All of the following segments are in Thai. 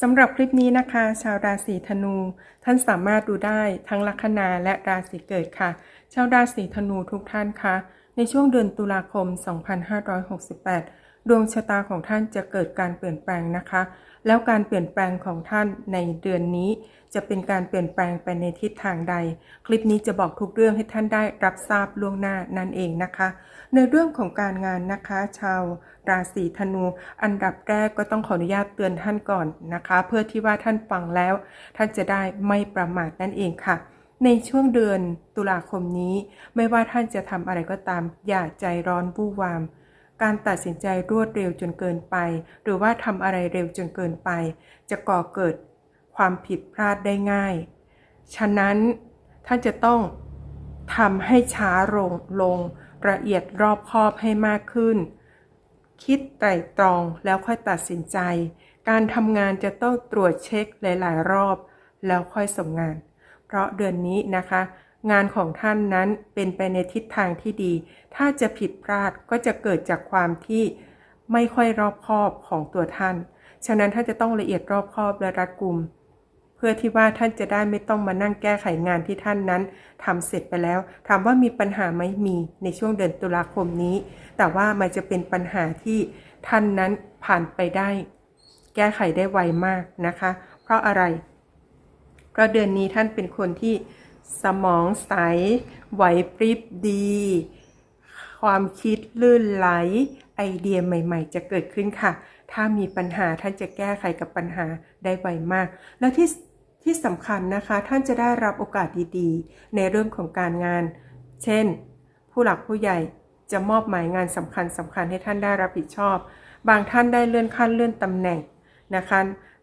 สำหรับคลิปนี้นะคะ ชาวราศีธนู ท่านสามารถดูได้ทั้งลัคนาและราศีเกิดค่ะ ชาวราศีธนูทุกท่านคะในช่วงเดือนตุลาคม 2568 ดวงชะตาของท่านจะเกิดการเปลี่ยนแปลงนะคะ แล้วการเปลี่ยนแปลงของท่านในเดือนนี้ จะเป็นการเปลี่ยนแปลงไปในทิศทางใด คลิปนี้จะบอกทุกเรื่องให้ท่านได้รับทราบล่วงหน้านั่นเองนะคะ ในเรื่องของการงานนะคะ ชาวราศีธนู อันดับแรกก็ต้องขออนุญาตเตือนท่านก่อนนะคะ เพื่อที่ว่าท่านฟังแล้ว ท่านจะได้ไม่ประมาทนั่นเองค่ะในช่วงเดือนตุลาคมนี้ ไม่ว่าท่านจะทำอะไรก็ตาม อย่าใจร้อนวู่วาม การตัดสินใจรวดเร็วจนเกินไป หรือว่าทำอะไรเร็วจนเกินไป จะก่อเกิดความผิดพลาดได้ง่าย ฉะนั้นท่านจะต้องทำให้ช้าลงลงละเอียดรอบคอบให้มากขึ้น คิดไตร่ตรองแล้วค่อยตัดสินใจ การทำงานจะต้องตรวจเช็คหลาย ๆ รอบ แล้วค่อยส่งงาน เพราะเดือนนี้นะคะ งานของท่านนั้นเป็นไปในทิศทางที่ดี ถ้าจะผิดพลาดก็จะเกิดจากความที่ไม่ค่อยรอบคอบของตัวท่าน ฉะนั้นท่านจะต้องละเอียดรอบคอบและรัดกุม เพื่อที่ว่าท่านจะได้ไม่ต้องมานั่งแก้ไขงานที่ท่านนั้นทำเสร็จไปแล้ว ถามว่ามีปัญหาไหมมีในช่วงเดือนตุลาคมนี้ แต่ว่ามันจะเป็นปัญหาที่ท่านนั้นผ่านไปได้ แก้ไขได้ไวมากนะคะ เพราะอะไร เพราะเดือนนี้ท่านเป็นคนที่ สมองใส ไหวพริบดี ความคิดลื่นไหล ไอเดียใหม่ ๆ จะเกิดขึ้นค่ะ ถ้ามีปัญหาท่านจะแก้ไขกับปัญหาได้ไวมาก และที่ที่สำคัญนะคะ ท่านจะได้รับโอกาสดีๆ ในเรื่องของการงาน เช่น ผู้หลักผู้ใหญ่จะมอบหมายงานสำคัญสำคัญให้ท่านได้รับผิดชอบ บางท่านได้เลื่อนขั้นเลื่อนตำแหน่งนะคะ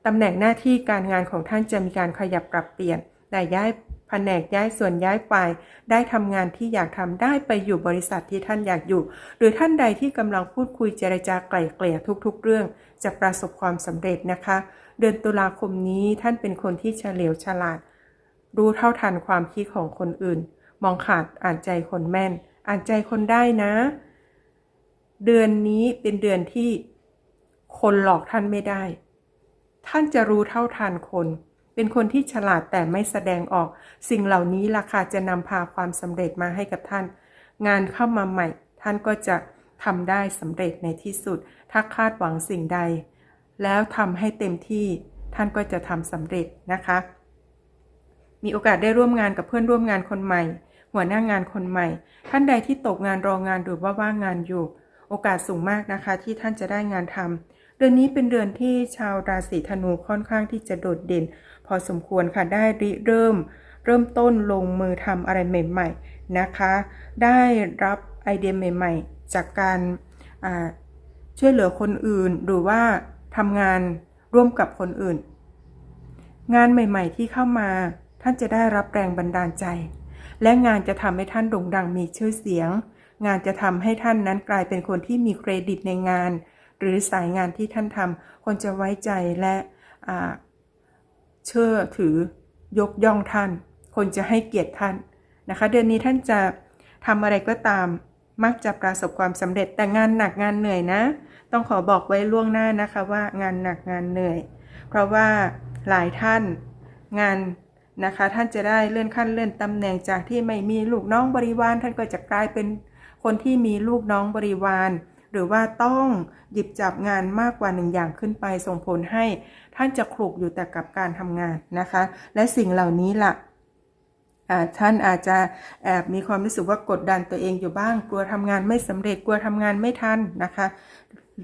ตำแหน่งหน้าที่การงานของท่านจะมีการขยับปรับเปลี่ยน แต่ย้าย แผนกย้ายส่วนย้ายฝ่ายได้ทำงานที่อยากทำได้ไปอยู่บริษัทที่ท่านอยากอยู่ หรือท่านใดที่กำลังพูดคุยเจรจาไกล่เกลี่ยทุกๆ เรื่อง จะประสบความสำเร็จนะคะ เดือนตุลาคมนี้ท่านเป็นคนที่เฉลียวฉลาด รู้เท่าทันความคิดของคนอื่น มองขาดอ่านใจคนแม่น อ่านใจคนได้นะ เดือนนี้เป็นเดือนที่คนหลอกท่านไม่ได้ ท่านจะรู้เท่าทันคน เป็นคนที่ฉลาดแต่ไม่แสดงออก สิ่งเหล่านี้ราคาจะนำพาความสำเร็จมาให้กับท่าน งานเข้ามาใหม่ ท่านก็จะทำได้สำเร็จในที่สุด ถ้าคาดหวังสิ่งใด แล้วทำให้เต็มที่ท่านก็จะทำสำเร็จนะคะ มีโอกาสได้ร่วมงานกับเพื่อนร่วมงานคนใหม่ หัวหน้างานคนใหม่ ท่านใดที่ตกงานรองงานหรือว่าว่างงานอยู่ โอกาสสูงมากนะคะ ที่ท่านจะได้งานทำเดือนนี้เป็นเดือนที่ชาวราศีธนูค่อนข้างที่จะโดดเด่น พอสมควรค่ะได้ริเริ่ม เริ่มต้นลงมือทำอะไรใหม่ ๆนะคะ ได้รับไอเดียใหม่ ๆ จากการช่วยเหลือคนอื่นหรือว่าทำงานร่วมกับคนอื่น งานใหม่ ๆ ที่เข้ามาท่านจะได้รับแรงบันดาลใจ และงานจะทำให้ท่านโด่งดังมีชื่อเสียง งานจะทำให้ท่านนั้นกลายเป็นคนที่มีเครดิตในงาน หรือสายงานที่ท่านทำคนจะไว้ใจและ เชื่อถือยกย่องท่าน คนจะให้เกียรติท่านนะคะ เดือนนี้ท่านจะทำอะไรก็ตามมักจะประสบความสำเร็จแต่งานหนักงานเหนื่อยนะ ต้องขอบอกไว้ล่วงหน้านะคะว่างานหนักงานเหนื่อย เพราะว่าหลายท่านงานนะคะ ท่านจะได้เลื่อนขั้นเลื่อนตำแหน่งจากที่ไม่มีลูกน้องบริวาร ท่านก็จะกลายเป็นคนที่มีลูกน้องบริวาร รือว่าต้องหยิบจับงานมากกว่าหนึ่งอย่างขึ้นไปส่งผลให้ท่านจะคลุกอยู่แต่กับการทำงานนะคะ และสิ่งเหล่านี้ล่ะอ่าท่านอาจจะแอบมีความรู้สึกว่ากดดันตัวเองอยู่บ้าง กลัวทำงานไม่สำเร็จ กลัวทำงานไม่ทันนะคะ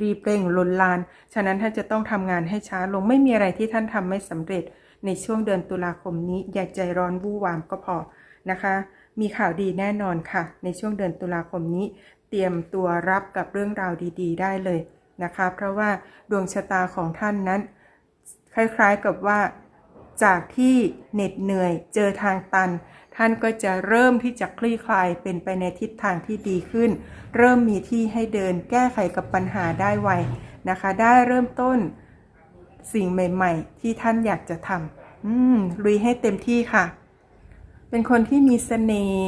รีเร่งลนลาน ฉะนั้นท่านจะต้องทำงานให้ช้าลง ไม่มีอะไรที่ท่านทำไม่สำเร็จ ในช่วงเดือนตุลาคมนี้ อย่าใจร้อนวู่วามก็พอนะคะ มีข่าวดีแน่นอนค่ะ ในช่วงเดือนตุลาคมนี้ เตรียมตัวรับกับเรื่องราวดี ๆ ได้เลยนะคะ เพราะว่าดวงชะตาของท่านนั้น คล้ายๆกับว่า จากที่เหน็ดเหนื่อยเจอทางตัน ท่านก็จะเริ่มที่จะคลี่คลายเป็นไปในทิศทางที่ดีขึ้น เริ่มมีที่ให้เดินแก้ไขกับปัญหาได้ไวนะคะ ได้เริ่มต้นสิ่งใหม่ ๆ ที่ท่านอยากจะทำลุยให้เต็มที่ค่ะ เป็นคนที่มีเสน่ห์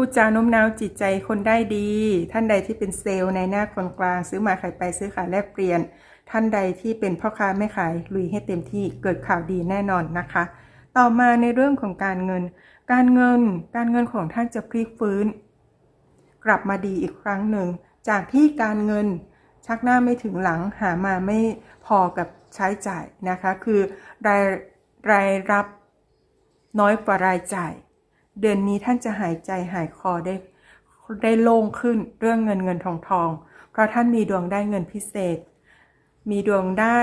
พูดจาโน้มน้าวจิตใจคนได้ดี ท่านใดที่เป็นเซลล์ในหน้าคนกลาง ซื้อมาขายไปซื้อขายแลกเปลี่ยน ท่านใดที่เป็นพ่อค้าแม่ขายลุยให้เต็มที่เกิดข่าวดีแน่นอนนะคะ ต่อมาในเรื่องของการเงิน การเงินการเงินของท่านจะพลิกฟื้น กลับมาดีอีกครั้งหนึ่ง จากที่การเงินชักหน้าไม่ถึงหลังหามาไม่พอกับใช้จ่ายนะคะ คือรายรายรับน้อยกว่ารายจ่าย เดือนนี้ท่านจะหายใจหายคอได้ได้โล่งขึ้นเรื่องเงินเงินทองทอง เพราะท่านมีดวงได้เงินพิเศษ มีดวงได้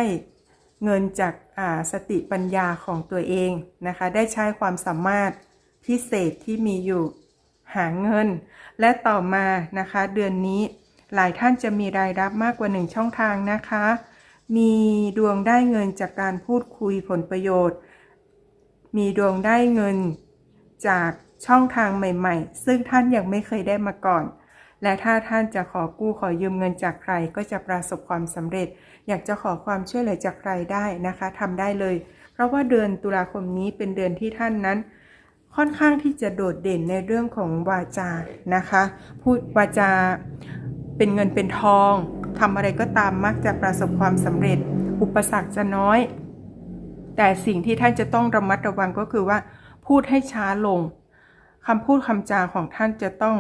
เงินจากอ่าสติปัญญาของตัวเองนะคะ ได้ใช้ความสามารถพิเศษที่มีอยู่หาเงิน และต่อมานะคะ เดือนนี้หลายท่านจะมีรายรับมากกว่าหนึ่งช่องทางนะคะ มีดวงได้เงินจากการพูดคุยผลประโยชน์ มีดวงได้เงินจาก ช่องทางใหม่ๆ ซึ่งท่านยังไม่เคยได้มาก่อน และถ้าท่านจะขอกู้ขอยืมเงินจากใครก็จะประสบความสำเร็จ อยากจะขอความช่วยเหลือจากใครได้นะคะทำได้เลย เพราะว่าเดือนตุลาคมนี้เป็นเดือนที่ท่านนั้น ค่อนข้างที่จะโดดเด่นในเรื่องของวาจานะคะ พูดวาจาเป็นเงินเป็นทองทำอะไรก็ตามมักจะประสบความสำเร็จ อุปสรรคจะน้อย แต่สิ่งที่ท่านจะต้องระมัดระวังก็คือว่า พูดให้ช้าลง คำพูดคำจาของท่านจะต้อง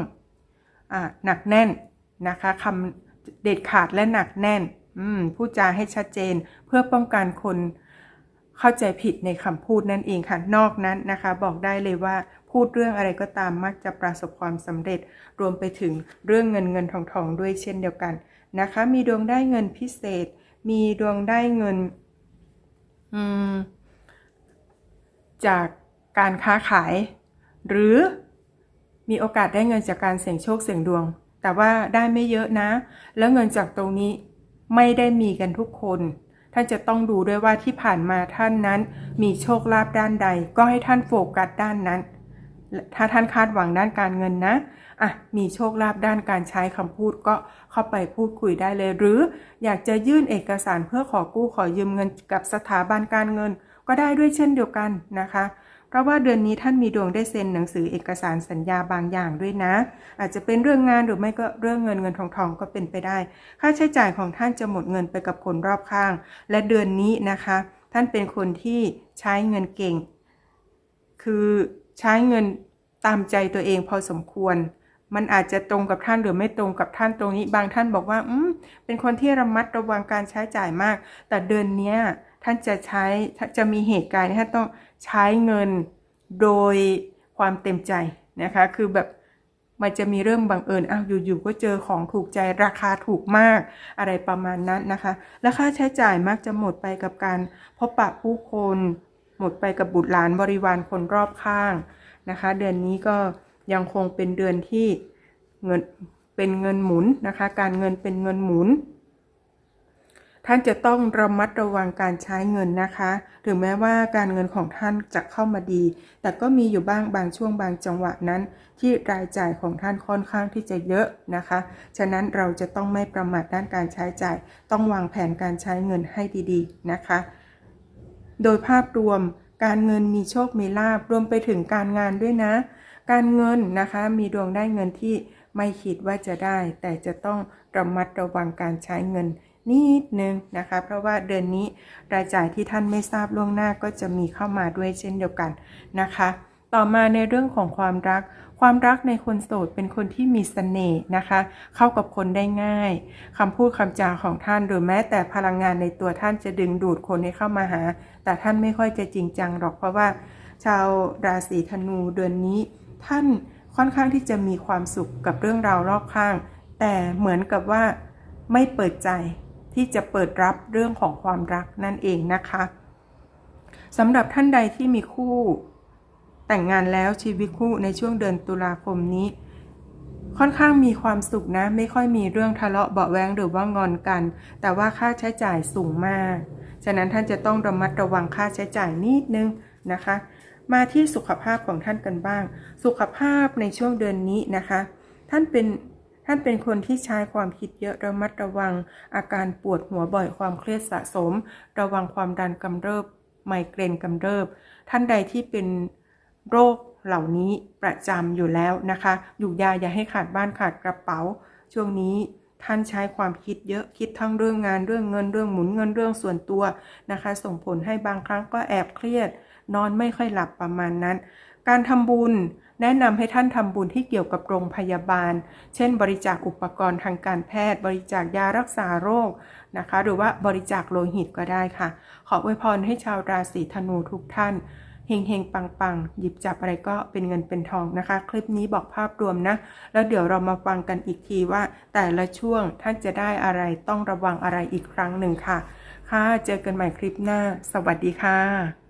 อหนักแน่นนะคะคำเด็ดขาดและหนักแน่นพูดจาให้ชัดเจนเพื่อป้องกันคนเข้าใจผิดในคำพูดนั่นเองค่ะ นอกนั้นนะคะ บอกได้เลยว่าพูดเรื่องอะไรก็ตามมักจะประสบความสำเร็จ รวมไปถึงเรื่องเงินเงินทองทองด้วยเช่นเดียวกันนะคะ มีดวงได้เงินพิเศษ มีดวงได้เงินจากการค้าขาย หรือมีโอกาสได้เงินจากการเสี่ยงโชคเสี่ยงดวง แต่ว่าได้ไม่เยอะนะ แล้วเงินจากตรงนี้ไม่ได้มีกันทุกคน ท่านจะต้องดูด้วยว่าที่ผ่านมาท่านนั้น มีโชคลาภด้านใด ก็ให้ท่านโฟกัสด้านนั้น ถ้าท่านคาดหวังด้านการเงินนะอะมีโชคลาภด้านการใช้คำพูดก็เข้าไปพูดคุยได้เลย หรืออยากจะยื่นเอกสารเพื่อขอกู้ขอยืมเงินกับสถาบันการเงิน ก็ได้ด้วยเช่นเดียวกันนะคะ ราะว่าเดือนนี้ท่านมีดวงได้เซ็นหนังสือเอกสารสัญญาบางอย่างด้วยนะ อาจจะเป็นเรื่องงานหรือไม่ก็เรื่องเงินเงินทองทองก็เป็นไปได้ ค่าใช้จ่ายของท่านจะหมดเงินไปกับคนรอบข้าง และเดือนนี้นะคะ ท่านเป็นคนที่ใช้เงินเก่ง คือใช้เงินตามใจตัวเองพอสมควร มันอาจจะตรงกับท่านหรือไม่ตรงกับท่านตรงนี้บางท่านบอกว่าอืมเป็นคนที่ระมัดระวังการใช้จ่ายมาก แต่เดือนนี้ท่านจะใช้จะมีเหตุการณ์ที่ท่านต้อง ใช้เงินโดยความเต็มใจนะคะ คือแบบมันจะมีเรื่องบังเอิญอ้าวอยู่ๆก็เจอของถูกใจราคาถูกมากอะไรประมาณนั้นนะคะ และค่าใช้จ่ายมักจะหมดไปกับการพบปะผู้คน หมดไปกับบุตรหลานบริวารคนรอบข้างนะคะ เดือนนี้ก็ยังคงเป็นเดือนที่เงินเป็นเงินหมุนนะคะ การเงินเป็นเงินหมุน ท่านจะต้องระมัดระวังการใช้เงินนะคะ ถึงแม้ว่าการเงินของท่านจะเข้ามาดี แต่ก็มีอยู่บ้างบางช่วงบางจังหวะนั้น ที่รายจ่ายของท่านค่อนข้างที่จะเยอะนะคะ ฉะนั้นเราจะต้องไม่ประมาทด้านการใช้จ่าย ต้องวางแผนการใช้เงินให้ดีๆนะคะ โดยภาพรวมการเงินมีโชคมีลาบรวมไปถึงการงานด้วยนะ การเงินนะคะมีดวงได้เงินที่ไม่คิดว่าจะได้ แต่จะต้องระมัดระวังการใช้เงิน นิดนึงนะคะ เพราะว่าเดือนนี้รายจ่ายที่ท่านไม่ทราบล่วงหน้าก็จะมีเข้ามาด้วยเช่นเดียวกันนะคะ ต่อมาในเรื่องของความรัก ความรักในคนโสดเป็นคนที่มีเสน่ห์นะคะ เข้ากับคนได้ง่ายคำพูดคำจาของท่านหรือแม้แต่พลังงานในตัวท่านจะดึงดูดคนให้เข้ามาหา แต่ท่านไม่ค่อยจะจริงจังหรอกเพราะว่า ชาวราศีธนูเดือนนี้ ท่านค่อนข้างที่จะมีความสุขกับเรื่องราวรอบข้าง แต่เหมือนกับว่าไม่เปิดใจ ที่จะเปิดรับเรื่องของความรักนั่นเองนะคะสำหรับท่านใดที่มีคู่ แต่งงานแล้วชีวิตคู่ในช่วงเดือนตุลาคมนี้ ค่อนข้างมีความสุขนะ ไม่ค่อยมีเรื่องทะเลาะเบาแวงหรือว่างอนกัน แต่ว่าค่าใช้จ่ายสูงมาก ฉะนั้นท่านจะต้องระมัดระวังค่าใช้จ่ายนิดนึงนะคะ มาที่สุขภาพของท่านกันบ้าง สุขภาพในช่วงเดือนนี้นะคะ ท่านเป็น ท่านเป็นคนที่ใช้ความคิดเยอะระมัดระวัง อาการปวดหัวบ่อยความเครียดสะสม ระวังความดันกำเริบ ไมเกรนกำเริบ ท่านใดที่เป็นโรคเหล่านี้ประจำอยู่แล้วนะคะ อยู่ยาอย่าให้ขาดบ้านขาดกระเป๋า ช่วงนี้ท่านใช้ความคิดเยอะคิดทั้งเรื่องงานเรื่องเงินเรื่องหมุนเงินเรื่องส่วนตัวนะคะ ส่งผลให้บางครั้งก็แอบเครียด นอนไม่ค่อยหลับประมาณนั้น การทำบุญ แนะนำให้ท่านทำบุญที่เกี่ยวกับโรงพยาบาล เช่น บริจาคอุปกรณ์ทางการแพทย์ บริจาคยารักษาโรคนะคะ หรือว่าบริจาคโลหิตก็ได้ค่ะ ขออวยพรให้ชาวราศีธนูทุกท่านเฮงเฮงปังปังหยิบจับอะไรก็เป็นเงินเป็นทองนะคะ คลิปนี้บอกภาพรวมนะ แล้วเดี๋ยวเรามาฟังกันอีกทีว่า แต่ละช่วงท่านจะได้อะไรต้องระวังอะไรอีกครั้งหนึ่งค่ะ ค่ะ เจอกันใหม่คลิปหน้า สวัสดีค่ะ